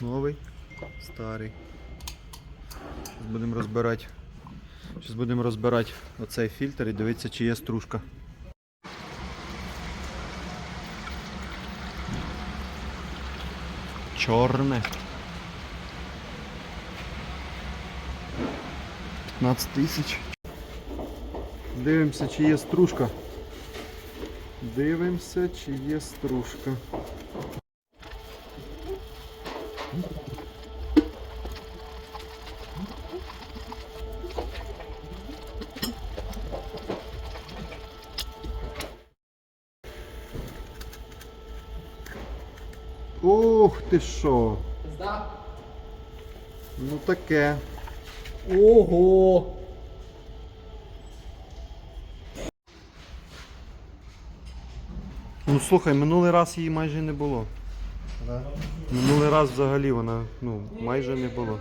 Новий, старий. Зараз будемо розбирати. Зараз будемо розбирати оцей фільтр і дивитися, чи є стружка. Чорне. 15 тисяч. Дивимося, чи є стружка. Дивимося, чи є стружка. Ух ти що? Пизда. Ну таке. Ого! Ну слухай, минулий раз її майже не було. Да. Минулий раз взагалі вона ну, майже не було.